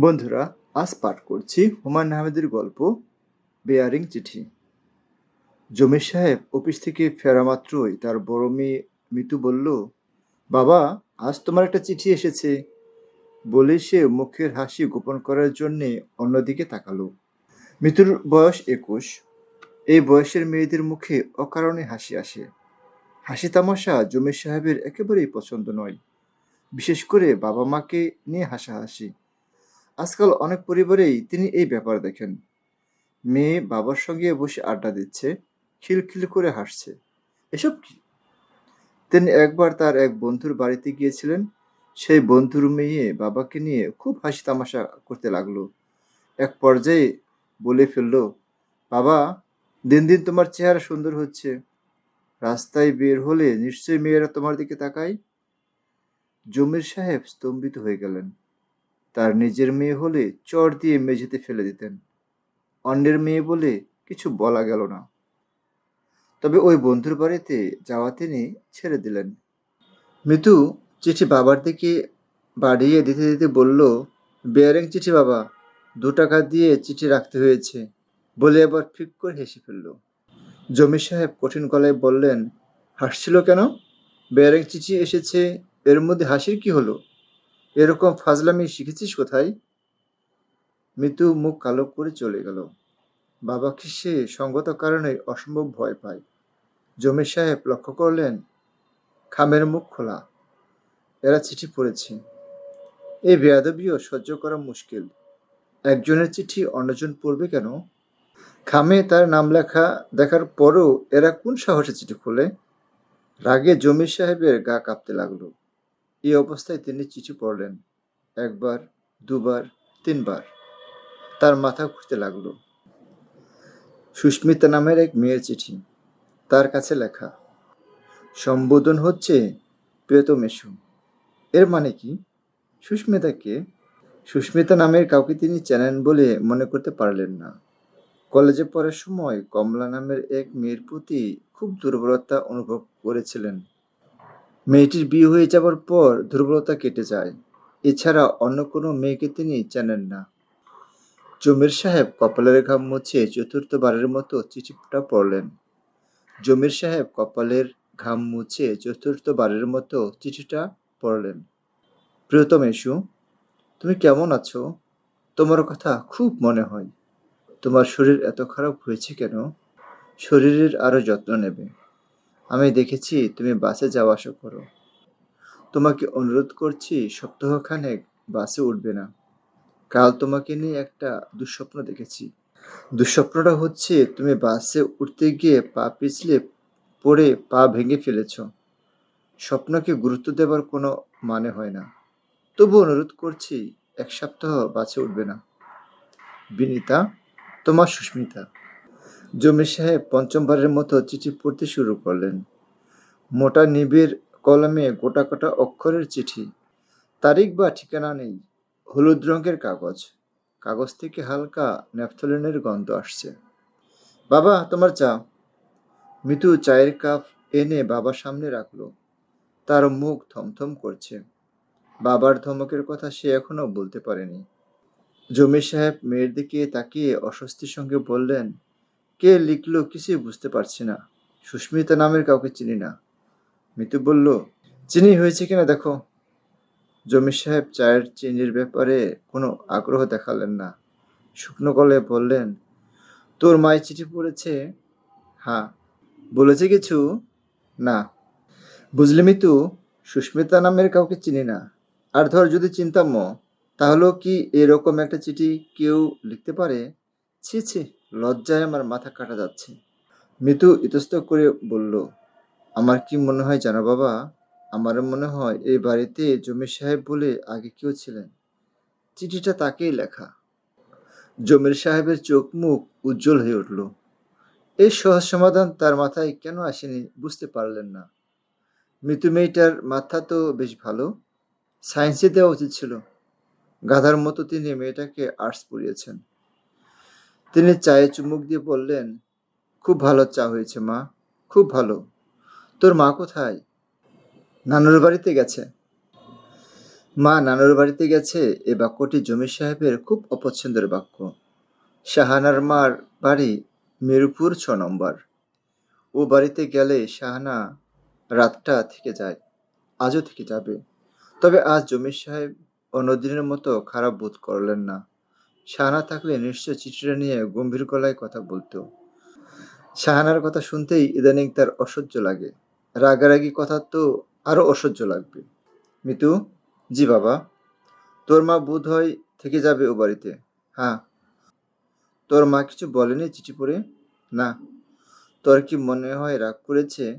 বন্ধুরা, আজ পাঠ করছি হুমায়ুন আহমেদের গল্প, বেয়ারিং চিঠি। জমির সাহেব অফিস থেকে ফেরা মাত্রই তার বড় মেয়ে মিতু বলল, বাবা, আজ তোমার একটা চিঠি এসেছে। বলে সে মুখের হাসি গোপন করার জন্যে অন্যদিকে তাকালো। মিতুর বয়স একুশ। এই বয়সের মেয়েদের মুখে অকারণে হাসি আসে। হাসি তামাশা জমির সাহেবের একেবারেই পছন্দ নয়। বিশেষ করে বাবা মাকে নিয়ে হাসাহাসি। আজকাল অনেক পরিবারেই তিনি এই ব্যাপার দেখেন। মেয়ে বাবার সঙ্গে বসে আড্ডা দিচ্ছে, খিলখিল করে হাসছে। এসব কি? তিনি একবার তার এক বন্ধুর বাড়িতে গিয়েছিলেন। সেই বন্ধুর মেয়ে বাবাকে নিয়ে খুব হাসি তামাশা করতে লাগল। এক পর্যায়ে বলে ফেলল, বাবা, দিন দিন তোমার চেহারা সুন্দর হচ্ছে। রাস্তায় বের হলে নিশ্চয়ই মেয়েরা তোমার দিকে তাকায়? জমির সাহেব স্তম্ভিত হয়ে গেলেন। তার নিজের মেয়ে হলে চর দিয়ে মেঝেতে ফেলে দিতেন। অন্যের মেয়ে বলে কিছু বলা গেল না। তবে ওই বন্ধুর বাড়িতে যাওয়া তিনি ছেড়ে দিলেন। মিতু চিঠি বাবার দিকে বাড়িয়ে দিতে দিতে বলল, বেয়ারিং চিঠি বাবা, দু টাকা দিয়ে চিঠি রাখতে হয়েছে। বলে আবার ফিক করে হেসে ফেলল। জমির সাহেব কঠিন গলায় বললেন, হাসছিল কেন? বেয়ারিং চিঠি এসেছে, এর মধ্যে হাসির কি হলো? এরকম ফাজলামি শিখেছিস কোথায়? মৃত্যু মুখ কালো করে চলে গেল। বাবাকে সে সঙ্গত কারণে অসম্ভব ভয় পায়? জমির সাহেব লক্ষ্য করলেন, খামের মুখ খোলা। এরা চিঠি পড়েছে। এই বেয়াদবিও সহ্য করা মুশকিল। একজনের চিঠি অন্যজন পড়বে কেন? খামে তার নাম লেখা দেখার পরও এরা কোন সাহসে চিঠি খোলে? রাগে জমির সাহেবের গা কাঁপতে লাগল। এই অবস্থায় তিনি চিঠি পড়লেন, একবার, দুবার, তিনবার। তার মাথা ঘুরতে লাগল। সুস্মিতা নামের এক মেয়ের চিঠি, তার কাছে লেখা, সম্বোধন হচ্ছে প্রিয়তমেশু এর মানে কি? সুস্মিতাকে সুস্মিতা নামের কাউকে তিনি চেনেন বলে মনে করতে পারলেন না। কলেজে পড়ার সময় কমলা নামের এক মেয়ের প্রতি খুব দুর্বলতা অনুভব করেছিলেন। মেয়েটির বিয়ে হয়ে যাবার পর দুর্বলতা কেটে যায়। এছাড়া অন্য কোনো মেয়েকে তিনি চেনেন না। জমির সাহেব কপালের ঘাম মুছে চতুর্থবারের মতো চিঠিটা পড়লেন। জমির সাহেব কপালের ঘাম মুছে চতুর্থবারের মতো চিঠিটা পড়লেন। প্রিয়তম এসু, তুমি কেমন আছো? তোমার কথা খুব মনে হয়। তোমার শরীর এত খারাপ হয়েছে কেন? শরীরের আরও যত্ন নেবে। আমি দেখেছি তুমি বাসে যাওয়া আসা করো। তোমাকে অনুরোধ করছি, সপ্তাহখানেক বাসে উঠবে না। কাল তোমাকে নিয়ে একটা দুঃস্বপ্ন দেখেছি। দুঃস্বপ্নটা হচ্ছে, তুমি বাসে উঠতে গিয়ে পা পিছলে পড়ে পা ভেঙে ফেলেছ। স্বপ্নকে গুরুত্ব দেবার কোনো মানে হয় না। তবু অনুরোধ করছি, এক সপ্তাহ বাসে উঠবে না। বিনিতা, তোমার সুস্মিতা। জমির সাহেব পঞ্চমবারের মতো চিঠি পড়তে শুরু করলেন। মোটা নিবিড় কলমে গোটা গোটা অক্ষরের চিঠি। তারিখ বা ঠিকানা নেই, হলুদ রঙের কাগজ। কাগজ থেকে হালকা ন্যাপথলিনের গন্ধ আসছে। বাবা, তোমার চা। মিতু চায়ের কাপ এনে বাবার সামনে রাখল। তার মুখ থমথম করছে। বাবার ধমকের কথা সে এখনও বলতে পারেনি। জমির সাহেব মেয়ের দিকে তাকিয়ে অস্বস্তির সঙ্গে বললেন কে লিখল কিছুই বুঝতে পারছি না। সুস্মিতা নামের কাউকে চিনি না। মিতু বলল, চিনি হয়েছে কিনা দেখো। জমির সাহেব চায়ের চিনির ব্যাপারে কোনো আগ্রহ দেখালেন না। শুকনো কলে বললেন, তোর মায়ের চিঠি পড়েছে? হ্যাঁ। বলেছে কিছু? না। বুঝলি মিতু, সুস্মিতা নামের কাউকে চিনি না। আর ধর যদি চিনতাম তাহলেও কি এরকম একটা চিঠি কেউ লিখতে পারে? ছি ছি। লজ্জায় আমার মাথা কাটা যাচ্ছে। মিতু ইতস্ত করে বলল, আমার কি মনে হয় জানো বাবা? আমার মনে হয় এই বাড়িতে জমির সাহেব বলে আগে কেউ ছিলেন। চিঠিটা তাকেই লেখা। জমির সাহেবের চোখ মুখ উজ্জ্বল হয়ে উঠল। এই সহজ সমাধান তার মাথায় কেন আসেনি বুঝতে পারলেন না। মৃত্যু মেয়েটার মাথা তো বেশ ভালো। সায়েন্সে দেওয়া উচিত ছিল। গাধার মতো তিনি মেয়েটাকে আর্টস পড়িয়েছেন। তিনি চায়ে চুমুক দিয়ে বললেন, খুব ভালো চা হয়েছে, মা, খুব ভালো। তোর মা কোথায়? নানুর বাড়িতে গেছে। মা, নানুর বাড়িতে গেছে? এ বাক্যটি জমির সাহেবের খুব অপছন্দের বাক্য। শাহানার মার বাড়ি মিরপুর ছ নম্বর। ও বাড়িতে গেলে শাহানা রাতটা থেকে যায়, আজও থেকে যাবে। তবে আজ জমির সাহেব অন্যদিনের মতো খারাপ বোধ করলেন না। শাহানা থাকলে নিশ্চয় চিঠিটা নিয়ে গম্ভীর গলায় কথা বলতো। শাহানার কথা শুনতেই ইদানিং তার অসহ্য লাগে। রাগারাগি কথা তো আরও অসহ্য লাগবে। মিতু, জি বাবা। তোর মা বোধ হয় থেকে যাবে ও বাড়িতে। হ্যাঁ। তোর মা কিছু বলেনি চিঠি পড়ে? না। তোর কি মনে হয় রাগ করেছে?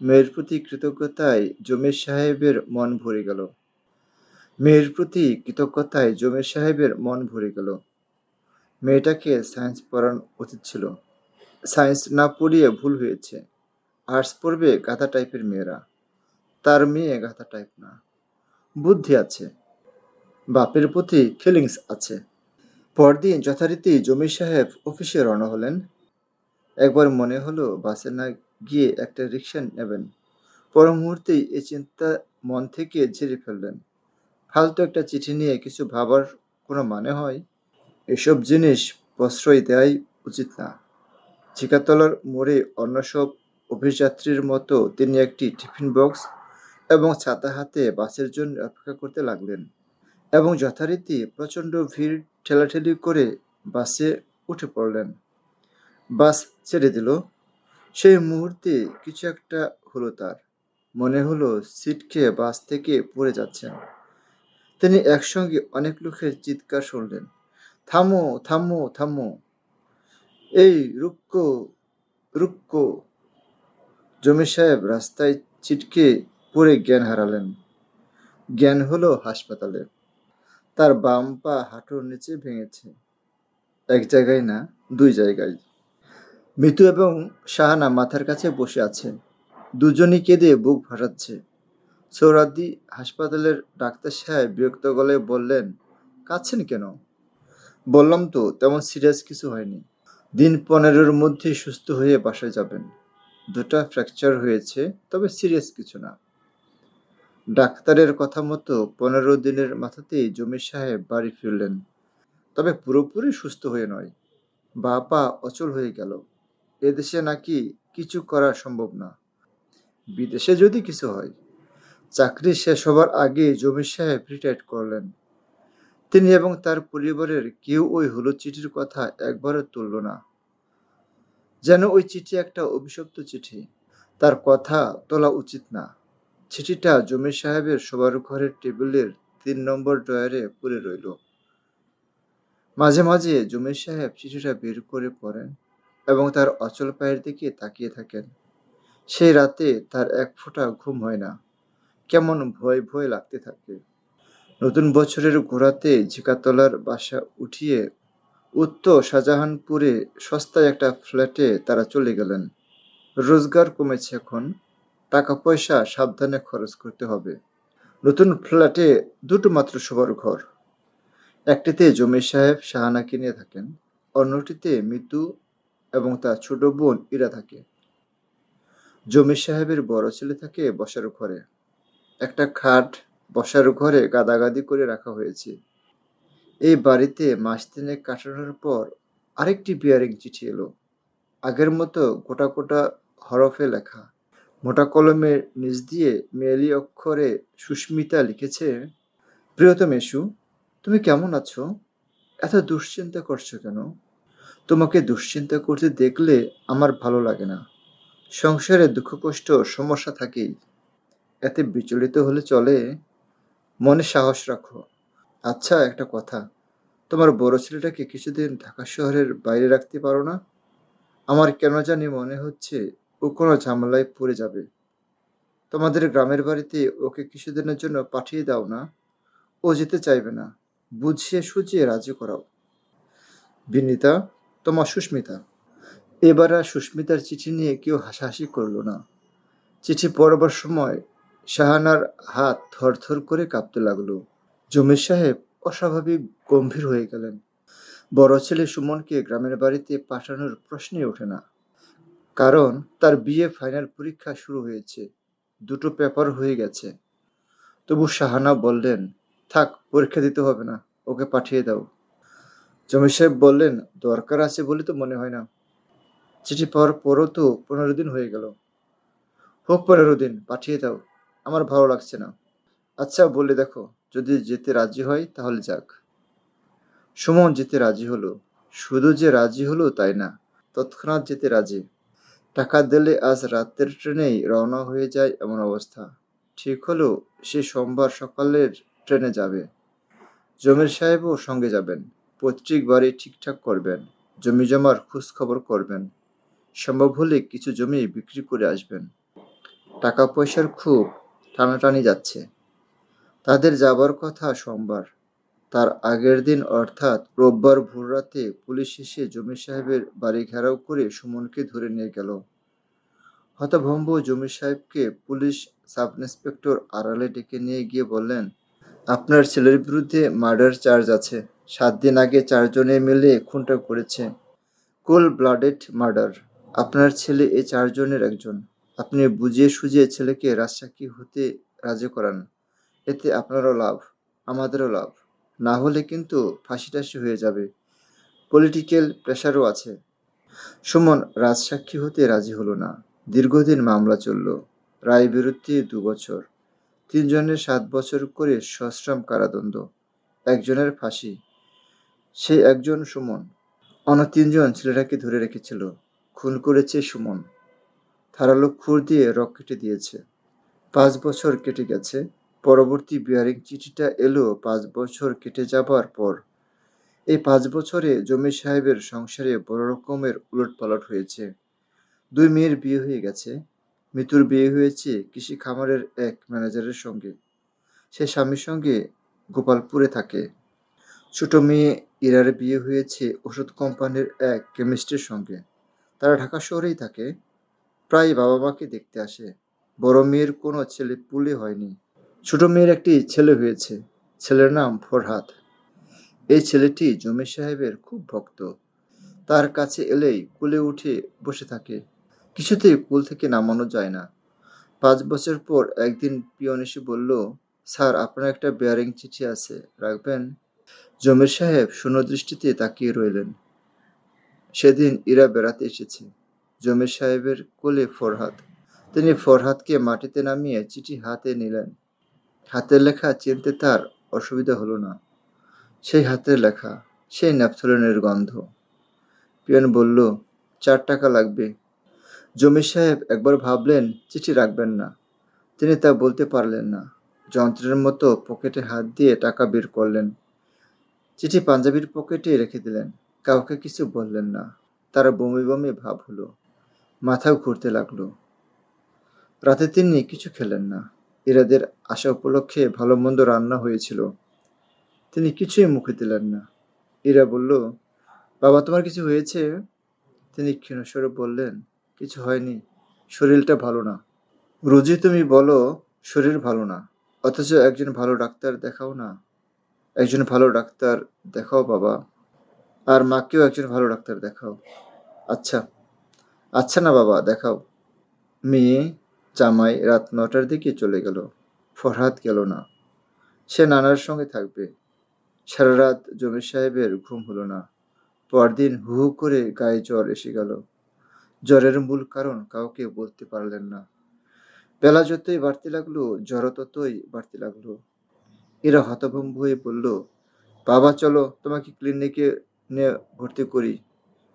মেয়ের প্রতি কৃতজ্ঞতায় জমির সাহেবের মন ভরে গেল। মেয়ের প্রতি কৃতজ্ঞতায় জমির সাহেবের মন ভরে গেল। মেয়েটাকে সায়েন্স পড়ানো উচিত ছিল। সায়েন্স না পড়িয়ে ভুল হয়েছে। আর্টস পড়বে গাধা টাইপের মেয়েরা। তার মেয়ে গাধা টাইপ না। বুদ্ধি আছে। বাপের প্রতি ফিলিংস আছে। পরদিন যথারীতি জমির সাহেব অফিসে রওনা হলেন। একবার মনে হলো বাসে না গিয়ে একটা রিক্সা নেবেন। পর মুহূর্তেই এই চিন্তা মন থেকে ঝেড়ে ফেললেন। ফালতু একটা চিঠি নিয়ে কিছু ভাবার কোনো মানে হয়? এসব জিনিস প্রশ্রয় দেওয়াই উচিত না। চিকাতলার মোড়ে অন্য সব অভিযাত্রীর মতো তিনি একটি টিফিন বক্স এবং ছাতা হাতে বাসের জন্য অপেক্ষা করতে লাগলেন এবং যথারীতি প্রচণ্ড ভিড় ঠেলাঠেলি করে বাসে উঠে পড়লেন। বাস ছেড়ে দিল। সেই মুহূর্তে কিছু একটা হলো তার। মনে হলো সিট খেয়ে বাস থেকে পড়ে যাচ্ছেন। তিনি একসঙ্গে অনেক লোকের চিৎকার শুনলেন। থামো থামো থামো। এই রুক্কো রুক্কো জমি সাহেব রাস্তায় ছিটকে পড়ে জ্ঞান হারালেন। জ্ঞান হলো হাসপাতালে। তার বাম পা হাঁটুর নিচে ভেঙেছে। এক জায়গায় না, দুই জায়গায়। মিতু এবং শাহানা মাথার কাছে বসে আছে। দুজনই কেঁদে বুক ভাসাচ্ছে সৌরাদ্দি হাসপাতালের ডাক্তার সাহেব বিরক্ত গলায় বললেন, কাঁদছেন কেন? বললাম তো, তেমন সিরিয়াস কিছু হয়নি। দিন পনেরোর মধ্যে সুস্থ হয়ে বাসায় যাবেন। দুটা ফ্র্যাকচার হয়েছে, তবে সিরিয়াস কিছু না। ডাক্তারের কথা মতো পনেরো দিনের মাথাতেই জমির সাহেব বাড়ি ফিরলেন। তবে পুরোপুরি সুস্থ হয়ে নয়। বা পা অচল হয়ে গেল। এদেশে নাকি কিছু করা সম্ভব না। বিদেশে যদি কিছু হয় চাকরি শেষ হবার আগে জমির সাহেব রিটায়ার করলেন। তিনি এবং তার পরিবারের কেউ ওই হলুদ চিঠির কথা একবারও তুলল না। যেন ওই চিঠি একটা অভিশপ্ত চিঠি। তার কথা তোলা উচিত না। চিঠিটা জমির সাহেবের সবার ঘরের টেবিলের তিন নম্বর ড্রয়ারে পড়ে রইল। মাঝে মাঝে জমির সাহেব চিঠিটা বের করে পড়েন এবং তার অচল পায়ের দিকে তাকিয়ে থাকেন। সেই রাতে তার এক ফোঁটা ঘুম হয় না। কেমন ভয় ভয় লাগতে থাকে। নতুন বছরের ঘোরাতে ঝিকাতলার বাসা উঠিয়ে উত্তর শাহজাহানপুরে সস্তায় একটা ফ্ল্যাটে তারা চলে গেলেন। রোজগার কমেছে এখন। টাকা পয়সা সাবধানে খরচ করতে হবে। নতুন ফ্ল্যাটে দুটো মাত্র শোবার ঘর। একটিতে জমির সাহেব শাহানাকে নিয়ে থাকেন, অন্যটিতে মিতু এবং তার ছোট বোন ইরা থাকে। জমির সাহেবের বড় ছেলে থাকে বসার ঘরে। একটা খাট বসার ঘরে গাদাগাদি করে রাখা হয়েছে। এই বাড়িতে মাস তিনেক কাটানোর পর আরেকটি বিয়ারিং চিঠি এলো। আগের মতো গোটা গোটা হরফে লেখা। মোটা কলমের নিচ দিয়ে মেয়েলি অক্ষরে সুস্মিতা লিখেছে, প্রিয়তম এসু, তুমি কেমন আছো? এত দুশ্চিন্তা করছ কেন? তোমাকে দুশ্চিন্তা করতে দেখলে আমার ভালো লাগে না। সংসারে দুঃখ কষ্ট সমস্যা থাকেই। এতে বিচলিত হলে চলে। মনে সাহস রাখো। আচ্ছা একটা কথা। তোমার বড় ছেলেটাকে কিছুদিন ঢাকা শহরের বাইরে রাখতে পারো না? আমার কেন জানি মনে হচ্ছে ও কোনো ঝামেলায় পড়ে যাবে। তোমাদের গ্রামের বাড়িতে ওকে কিছুদিনের জন্য পাঠিয়ে দাও না। ও যেতে চাইবে না। বুঝিয়ে সুঝিয়ে রাজি করাও। বিনীতা, তোমার সুস্মিতা। এবার আর সুস্মিতার চিঠি নিয়ে কেউ হাসাহাসি করল না। চিঠি পড়বার সময় শাহানার হাত থরথর করে কাঁপতে লাগল। জমির সাহেব অস্বাভাবিক গম্ভীর হয়ে গেলেন। বড় ছেলে সুমনকে গ্রামের বাড়িতে পাঠানোর প্রশ্নই ওঠে না, কারণ তার বিয়ে ফাইনাল পরীক্ষা শুরু হয়েছে, দুটো পেপার হয়ে গেছে। তবু শাহানা বললেন, থাক, পরীক্ষা দিতে হবে না, ওকে পাঠিয়ে দাও। জমির সাহেব বললেন, দরকার আছে বলে তো মনে হয় না। চিঠি পাওয়ার পরও তো পনেরো দিন হয়ে গেল। হোক, পনেরো দিন, পাঠিয়ে দাও। আমার ভালো লাগছে না। আচ্ছা বলে দেখো, যদি যেতে রাজি হয় তাহলে যাক। সুমন যেতে রাজি হলো। শুধু যে রাজি হলো তাই না, তৎক্ষণাৎ যেতে রাজি। টাকা দিলে আজ রাতের ট্রেনেই রওনা হয়ে যায় এমন অবস্থা। ঠিক হলো, সে সোমবার সকালের ট্রেনে যাবে। জমির সাহেবও সঙ্গে যাবেন। পৈতৃক বাড়ি ঠিকঠাক করবেন। জমি জমার খোঁজ খবর করবেন। সম্ভব হলে কিছু জমি বিক্রি করে আসবেন। টাকা পয়সার খুব টানাটানি যাচ্ছে। তাদের যাবার কথা সোমবার। তার আগের দিন অর্থাৎ রোববার ভোররাতে পুলিশ এসে জমির সাহেবের বাড়ি ঘেরাও করে সুমনকে ধরে নিয়ে গেল। হতভম্ব জমির সাহেবকে পুলিশ সাব ইন্সপেক্টর আড়ালে ডেকে নিয়ে গিয়ে বললেন, আপনার ছেলের বিরুদ্ধে মার্ডার চার্জ আছে। সাত দিন আগে চারজনে মিলে খুনটা করেছে। Cold blooded murder. আপনার ছেলে এই চারজনের একজন। আপনি বুঝিয়ে সুঝিয়ে ছেলেকে রাজসাক্ষী হতে রাজি করান। এতে আপনারও লাভ, আমাদেরও লাভ। না হলে কিন্তু ফাঁসি টাসি হয়ে যাবে। পলিটিক্যাল প্রেশারও আছে। সুমন, রাজসাক্ষী হতে রাজি হলো না। দীর্ঘদিন মামলা চলল। রায় বিরুদ্ধে দু বছর। তিনজনের সাত বছর করে সশ্রম কারাদণ্ড। একজনের ফাঁসি। সে একজন সুমন। অন্য তিনজন ছেলেটাকে ধরে রেখেছিল। খুন করেছে সুমন। ধারালো খুর দিয়ে রক কেটে দিয়েছে। পাঁচ বছর কেটে গেছে। পরবর্তী বিয়ারিং চিঠিটা এলো পাঁচ বছর কেটে যাবার পর। এই পাঁচ বছরে জমি সাহেবের সংসারে বড় রকমের উলটপালট হয়েছে। দুই মেয়ের বিয়ে হয়ে গেছে। মিতুর বিয়ে হয়েছে কৃষি খামারের এক ম্যানেজারের সঙ্গে। সে স্বামীর সঙ্গে গোপালপুরে থাকে। ছোট মেয়ে ইরার বিয়ে হয়েছে ওষুধ কোম্পানির এক কেমিস্টের সঙ্গে। তারা ঢাকা শহরেই থাকে। প্রায় বাবা মাকে দেখতে আসে। বড় মেয়ের কোনো ছেলে পুলে হয়নি। ছোট মেয়ের একটি ছেলে হয়েছে। ছেলের নাম ফরহাদ। এই ছেলেটি জমি সাহেবের খুব ভক্ত। তার কাছে এলেই কুলে উঠে বসে থাকে। কিছুতেই কুল থেকে নামানো যায় না। পাঁচ বছর পর একদিন পিয়ন এসে বলল, স্যার, আপনার একটা বেয়ারিং চিঠি আছে, রাখবেন? জমির সাহেব শূন্য দৃষ্টিতে তাকিয়ে রইলেন। সেদিন ইরা বেড়াতে এসেছে। জমির সাহেবের কোলে ফরহাদ। তিনি ফরহাদকে মাটিতে নামিয়ে চিঠি হাতে নিলেন। হাতের লেখা চিনতে তার অসুবিধা হলো না। সেই হাতের লেখা, সেই ন্যাপথলিনের গন্ধ। পিয়ন বলল, চার টাকা লাগবে। জমির সাহেব একবার ভাবলেন, চিঠি রাখবেন না। তিনি তা বলতে পারলেন না। যন্ত্রের মতো পকেটে হাত দিয়ে টাকা বের করলেন। চিঠি পাঞ্জাবির পকেটে রেখে দিলেন। কাউকে কিছু বললেন না। তার বমি বমি ভাব হলো। মাথাও ঘুরতে লাগল। রাতে তিনি কিছু খেলেন না। ইরাদের আশা উপলক্ষে ভালো মন্দ রান্না হয়েছিল। তিনি কিছুই মুখে দিলেন না। ইরা বলল, বাবা, তোমার কিছু হয়েছে? তিনি ক্ষীণস্বরে বললেন, কিছু হয়নি, শরীরটা ভালো না। রোজই তুমি বলো, শরীর ভালো না। অথচ একজন ভালো ডাক্তার দেখাও না। একজন ভালো ডাক্তার দেখাও বাবা। আর মাকেও একজন ভালো ডাক্তার দেখাও। আচ্ছা আচ্ছা না বাবা, দেখাও। মেয়ে, জামাই রাত নটার দিকে চলে গেল। ফরহাদ গেল না। সে নানার সঙ্গে থাকবে। সারা রাত জমির সাহেবের ঘুম হলো না। পরদিন হু হু করে গায়ে জ্বর এসে গেল। জ্বরের মূল কারণ কাউকে বলতে পারলেন না। বেলা যতই বাড়তে লাগল জ্বর ততই বাড়তে লাগল। এরা হতভম্ব হয়ে বলল, বাবা, চলো তোমাকে ক্লিনিকে নিয়ে ভর্তি করি।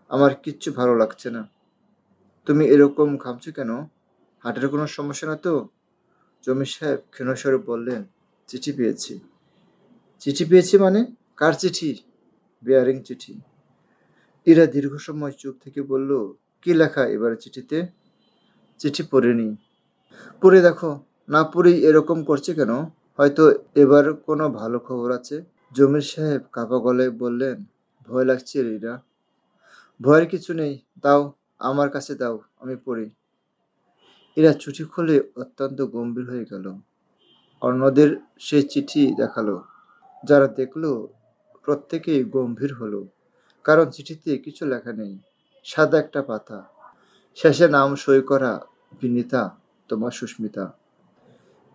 আমার কিচ্ছু ভালো লাগছে না। তুমি এরকম ঘামছো কেন? হাটের কোনো সমস্যা না তো? জমির সাহেব ক্ষীণস্বরে বললেন, চিঠি পেয়েছি। চিঠি পেয়েছি মানে? কার চিঠি? বেয়ারিং চিঠি। ইরা দীর্ঘ সময় চুপ থেকে বলল, কি লেখা এবার চিঠিতে? চিঠি পড়েনি। পড়ে দেখো, না পড়েই এরকম করছে কেন? হয়তো এবার কোনো ভালো খবর আছে? জমির সাহেব কাপা গলায় বললেন, ভয় লাগছে রিরা ভয়ের কিছু নেই, দাও। আমার কাছে দাও, আমি পড়ি। এরা চিঠি খুলে অত্যন্ত গম্ভীর হয়ে গেল। অন্যদের সে চিঠি দেখাল, যারা দেখল প্রত্যেকেই গম্ভীর হলো। কারণ চিঠিতে কিছু লেখা নেই, সাদা একটা পাতা। শেষে নাম সই করা বিনীতা, তোমার সুস্মিতা।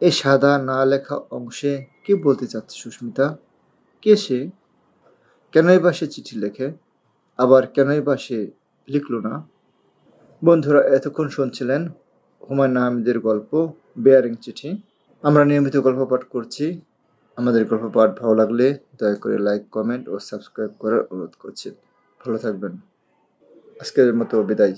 এই সাদা না লেখা অংশে কি বলতে চাচ্ছে সুস্মিতা? কে সে? কেনই বা সে চিঠি লেখে? আবার কেনই বা সে লিখল না? বন্ধুরা, এতক্ষণ শুনছিলেন হুমায়ুন আহমেদের গল্প বেয়ারিং চিঠি। আমরা নিয়মিত গল্প পাঠ করছি। আমাদের গল্প পাঠ ভালো লাগলে দয়া করে লাইক কমেন্ট ও সাবস্ক্রাইব করার অনুরোধ করছি। ভালো থাকবেন। আজকের মতো বিদায়।